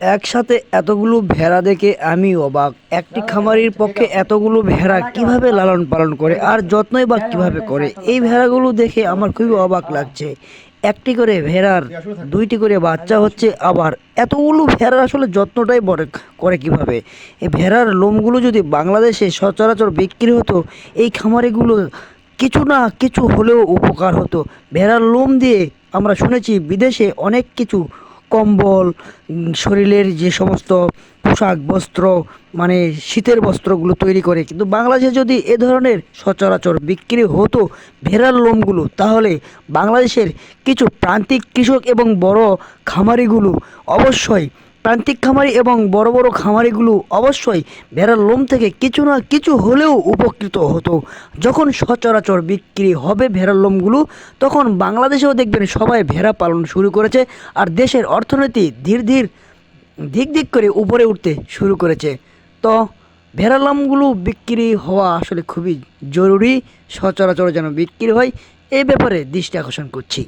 একসাথে এতগুলো ভেড়া দেখে আমি অবাক। একটি খামারির পক্ষে এতগুলো ভেড়া কীভাবে লালন পালন করে আর যত্নই বা কীভাবে করে? এই ভেড়াগুলো দেখে আমার খুবই অবাক লাগছে। একটি করে ভেড়ার, দুইটি করে বাচ্চা হচ্ছে আবার। এতগুলো ভেড়ার আসলে যত্নটাই বড় করে কীভাবে? এই ভেড়ার লোমগুলো যদি বাংলাদেশে সচরাচর বিক্রি হতো, এই খামারিগুলো কিছু না কিছু হলেও উপকার হতো। ভেড়ার লোম দিয়ে আমরা শুনেছি বিদেশে অনেক কিছু কম্বল, শরীরের যে সমস্ত পোশাক, বস্ত্র মানে শীতের বস্ত্রগুলো তৈরি করে, কিন্তু বাংলাদেশে যদি এ ধরনের সচরাচর বিক্রি হতো ভেড়ার লোমগুলো, তাহলে বাংলাদেশের কিছু প্রান্তিক কৃষক এবং বড় খামারিগুলো অবশ্যই প্রান্তিক খামারি এবং বড় বড় খামারিগুলো অবশ্যই ভেড়ার লোম থেকে কিছু না কিছু হলেও উপকৃত হতো। যখন সচরাচর বিক্রি হবে ভেড়ার লোমগুলো, তখন বাংলাদেশেও দেখবেন সবাই ভেড়া পালন শুরু করেছে আর দেশের অর্থনীতি ধীর ধীর ধিক ধিক করে উপরে উঠতে শুরু করেছে। তো ভেড়ার লোমগুলো বিক্রি হওয়া আসলে খুবই জরুরি। সচরাচর যেন বিক্রি হয় এই ব্যাপারে দৃষ্টি আকর্ষণ করছি।